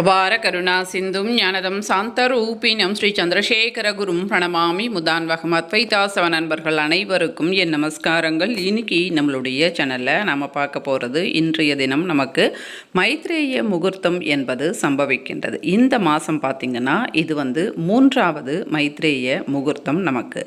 அபார கருணா சிந்தும் ஞானதம் சாந்தரூபினம் ஸ்ரீ சந்திரசேகர குரும் பிரணமாமி முதான்வகம் அத்வைதாசவ நண்பர்கள் அனைவருக்கும் என் நமஸ்காரங்கள். இன்னைக்கு நம்மளுடைய சேனலில் நாம் பார்க்க போகிறது இன்றைய தினம் நமக்கு மைத்ரேய முகூர்த்தம் என்பது சம்பவிக்கின்றது. இந்த மாதம் பார்த்திங்கன்னா இது வந்து மூன்றாவது மைத்ரேய முகூர்த்தம் நமக்கு.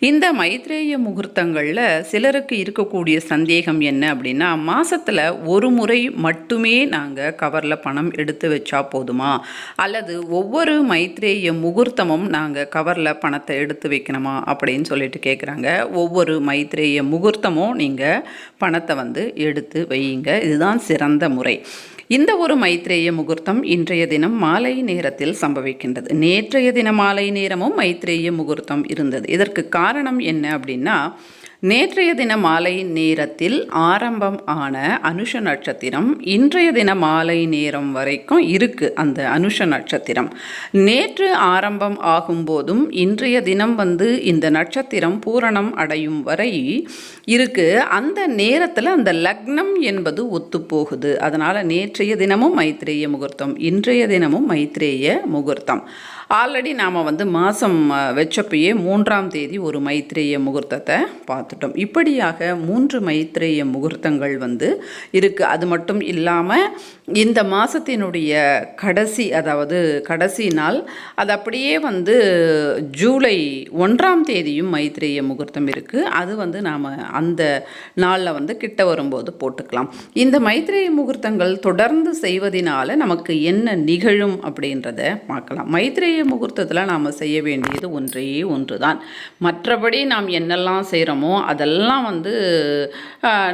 இந்த மைத்ரேய முகூர்த்தங்களில் சிலருக்கு இருக்கக்கூடிய சந்தேகம் என்ன அப்படின்னா மாதத்தில் ஒரு முறை மட்டுமே நாங்கள் கவரில் பணம் எடுத்து வச்சா போதுமா? அல்லது ஒவ்வொரு மைத்ரேய முகூர்த்தமும் நாங்கள் கவரில் பணத்தை எடுத்து வைக்கணுமா? அப்படின்னு சொல்லிட்டு கேட்குறாங்க ஒவ்வொரு மைத்ரேய முகூர்த்தமும் நீங்கள் பணத்தை வந்து எடுத்து வையுங்க. இதுதான் சிறந்த முறை. இந்த ஒரு மைத்ரேய முகூர்த்தம் இன்றைய தினம் மாலை நேரத்தில் சம்பவிக்கின்றது. நேற்றைய தின மாலை நேரமும் மைத்ரேய முகூர்த்தம் இருந்தது. இதற்கு காரணம் என்ன அப்படின்னா நேற்றைய தின மாலை நேரத்தில் ஆரம்பம் ஆன அனுஷ நட்சத்திரம் இன்றைய தின மாலை நேரம் வரைக்கும் இருக்கு அந்த அனுஷ நட்சத்திரம். நேற்று ஆரம்பம் ஆகும்போதும் இன்றைய தினம் வந்து இந்த நட்சத்திரம் பூரணம் அடையும் வரை இருக்கு. அந்த நேரத்தில் அந்த லக்னம் என்பது ஒத்துப்போகுது. அதனால் நேற்றைய தினமும் மைத்ரேய முகூர்த்தம் இன்றைய தினமும் மைத்ரேய முகூர்த்தம். ஆல்ரெடி நாம் வந்து மாதம் வச்சப்பயே மூன்றாம் தேதி ஒரு மைத்ரேய முகூர்த்தத்தை பார்த்துட்டோம். இப்படியாக மூன்று மைத்ரேய முகூர்த்தங்கள் வந்து இருக்குது அது மட்டும் இல்லாமல் இந்த மாதத்தினுடைய கடைசி அதாவது கடைசி நாள் அது அப்படியே வந்து ஜூலை ஒன்றாம் தேதியும் மைத்ரேய முகூர்த்தம் இருக்குது அது வந்து நாம் அந்த நாளில் வந்து கிட்ட வரும்போது போட்டுக்கலாம். இந்த மைத்ரேய முகூர்த்தங்கள் தொடர்ந்து செய்வதனால நமக்கு என்ன நிகழும் அப்படின்றத பார்க்கலாம். இன்றைய முகூர்த்தத்தில் நாம் செய்ய வேண்டியது ஒன்றே ஒன்று தான் மற்றபடி நாம் என்னெல்லாம் செய்கிறோமோ அதெல்லாம் வந்து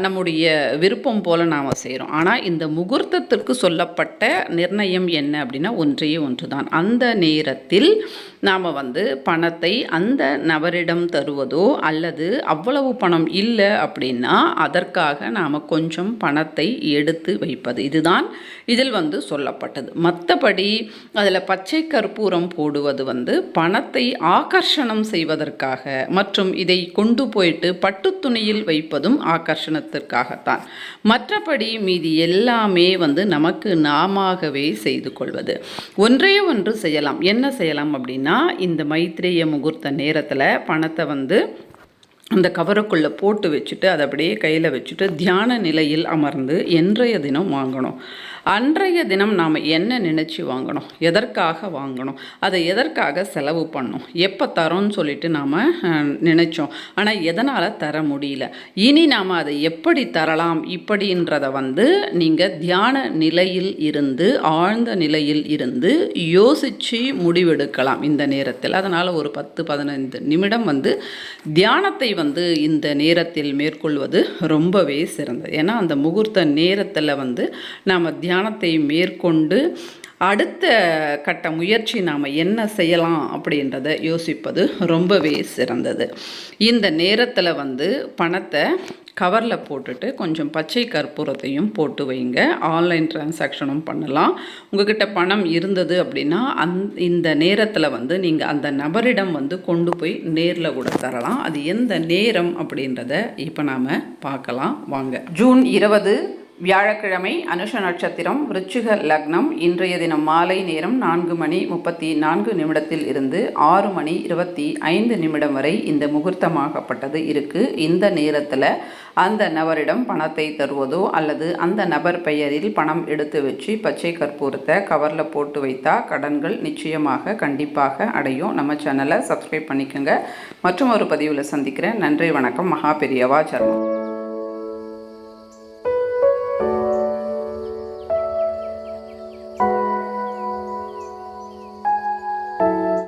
நம்முடைய விருப்பம் போல் நாம் செய்கிறோம் ஆனால் இந்த முகூர்த்தத்திற்கு சொல்லப்பட்ட நிர்ணயம் என்ன அப்படின்னா ஒன்றே ஒன்று தான் அந்த நேரத்தில் நாம் வந்து பணத்தை அந்த நபரிடம் தருவதோ அல்லது அவ்வளவு பணம் இல்லை அப்படின்னா அதற்காக நாம் கொஞ்சம் பணத்தை எடுத்து வைப்பது. இதுதான் இதில் வந்து சொல்லப்பட்டது. மற்றபடி அதில் பச்சை கற்பூரம் போடுவது வந்து பணத்தை ஆகர்ஷணம் செய்வதற்காக மற்றும் இதை கொண்டு போயிட்டு பட்டு துணியில் வைப்பதும் ஆகர்ஷணத்திற்காகத்தான். மற்றபடி மீதி எல்லாமே வந்து நமக்கு நாமவே செய்து கொள்வது. ஒன்றே ஒன்று செய்யலாம். என்ன செய்யலாம் அப்படின்னா இந்த மைத்ரேய முகூர்த்த நேரத்தில் பணத்தை வந்து அந்த கவருக்குள்ளே போட்டு வச்சுட்டு அதை அப்படியே கையில் வச்சுட்டு தியான நிலையில் அமர்ந்து என்றைய தினம் வாங்கணும். அன்றைய தினம் நாம் என்ன நினச்சி வாங்கணும்? எதற்காக வாங்கணும்? அதை எதற்காக செலவு பண்ணோம் எப்போ தரோன்னு சொல்லிட்டு நாம் நினச்சோம். ஆனால் எதனால் தர முடியல? இனி நாம் அதை எப்படி தரலாம்? இப்படின்றத வந்து நீங்கள் தியான நிலையில் இருந்து ஆழ்ந்த நிலையில் இருந்து யோசித்து முடிவெடுக்கலாம் இந்த நேரத்தில். அதனால் ஒரு பத்து பதினைந்து நிமிடம் வந்து தியானத்தை வந்து இந்த நேரத்தில் மேற்கொள்வது ரொம்பவே சிறந்தது. ஏன்னா அந்த முகூர்த்த நேரத்தில் வந்து நாம் தியானத்தை மேற்கொண்டு அடுத்த கட்ட முயற்சி நாம் என்ன செய்யலாம் அப்படின்றத யோசிப்பது ரொம்பவே சிறந்தது. இந்த நேரத்தில் வந்து பணத்தை கவரில் போட்டுட்டு கொஞ்சம் பச்சை கற்பூரத்தையும் போட்டு வைங்க. ஆன்லைன் டிரான்சாக்ஷனும் பண்ணலாம். உங்ககிட்ட பணம் இருந்தது அப்படின்னா அந் இந்த நேரத்தில் வந்து நீங்கள் அந்த நபரிடம் வந்து கொண்டு போய் நேரில் கூட தரலாம். அது எந்த நேரம் அப்படின்றத இப்போ நாம் பார்க்கலாம். வாங்க. ஜூன் இருபது வியாழக்கிழமை அனுஷ நட்சத்திரம் விருச்சிக லக்னம் இன்றைய தினம் மாலை நேரம் நான்கு மணி முப்பத்தி நான்கு நிமிடத்தில் இருந்து ஆறு மணி இருபத்தி ஐந்து நிமிடம் வரை இந்த முகூர்த்தமாகப்பட்டது இருக்குது இந்த நேரத்தில் அந்த நபரிடம் பணத்தை தருவதோ அல்லது அந்த நபர் பெயரில் பணம் எடுத்து வச்சு பச்சை கற்பூரத்தை கவரில் போட்டு வைத்தா கடன்கள் நிச்சயமாக கண்டிப்பாக அடையும். நம்ம சேனலை சப்ஸ்கிரைப் பண்ணிக்கோங்க. மற்றும் ஒரு பதிவில் சந்திக்கிறேன். நன்றி வணக்கம். மகா பெரியவா சர்மம்